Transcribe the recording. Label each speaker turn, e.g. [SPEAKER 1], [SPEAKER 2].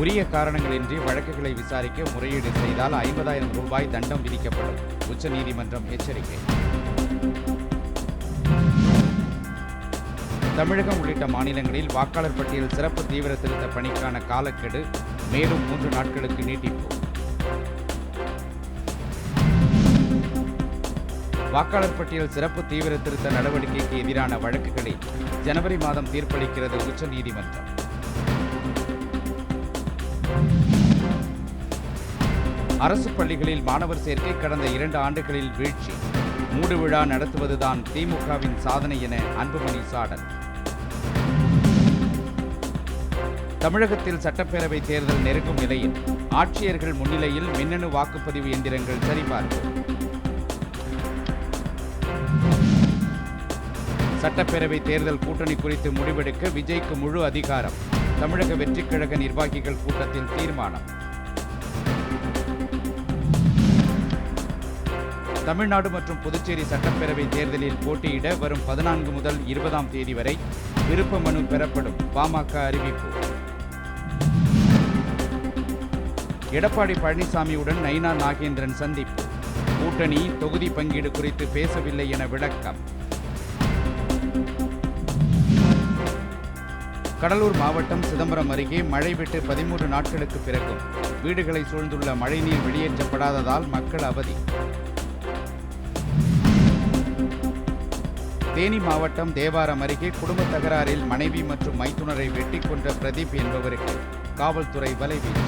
[SPEAKER 1] உரிய காரணங்களின்றி வழக்குகளை விசாரிக்க முறையீடு செய்தால் ஐம்பதாயிரம் ரூபாய் தண்டம் விதிக்கப்படும் உச்சநீதிமன்றம் எச்சரிக்கை. தமிழகம் உள்ளிட்ட மாநிலங்களில் வாக்காளர் பட்டியல் சிறப்பு தீவிர திருத்த பணிக்கான காலக்கெடு மேலும் மூன்று நாட்களுக்கு நீட்டிப்பு. வாக்காளர் பட்டியல் சிறப்பு தீவிர திருத்த நடவடிக்கைக்கு எதிரான வழக்குகளில் ஜனவரி மாதம் தீர்ப்பளிக்கிறது உச்சநீதிமன்றம் அரசு பள்ளிகளில் மாணவர் சேர்க்கை கடந்த இரண்டு ஆண்டுகளில் வீழ்ச்சி. மூடு விழா நடத்துவதுதான் திமுகவின் சாதனை என அன்புமணி சாடல். தமிழகத்தில் சட்டப்பேரவை தேர்தல் நெருங்கும் நிலையில் ஆட்சியர்கள் முன்னிலையில் மின்னணு வாக்குப்பதிவு எந்திரங்கள் சரிபார்ப்பு. சட்டப்பேரவை தேர்தல் கூட்டணி குறித்து முடிவெடுக்க விஜய்க்கு முழு அதிகாரம். தமிழக வெற்றிக்கழக நிர்வாகிகள் கூட்டத்தில் தீர்மானம். தமிழ்நாடு மற்றும் புதுச்சேரி சட்டப்பேரவை தேர்தலில் போட்டியிட வரும் பதினான்கு முதல் இருபதாம் தேதி வரை விருப்ப மனு பெறப்படும். பாமக அறிவிப்பு. எடப்பாடி பழனிசாமியுடன் நயினா நாகேந்திரன் சந்திப்பு. கூட்டணி தொகுதி பங்கீடு குறித்து பேசவில்லை என விளக்கம். கடலூர் மாவட்டம் சிதம்பரம் அருகே மழை விட்டு பதிமூன்று நாட்களுக்கு பிறகும் வீடுகளை சூழ்ந்துள்ள மழைநீர் வெளியேற்றப்படாததால் மக்கள் அவதி. தேனி மாவட்டம் தேவாரம் அருகே குடும்ப தகராறில் மனைவி மற்றும் மைத்துனரை வெட்டி கொன்ற பிரதீப் என்பவருக்கு காவல்துறை வலைவீச்சு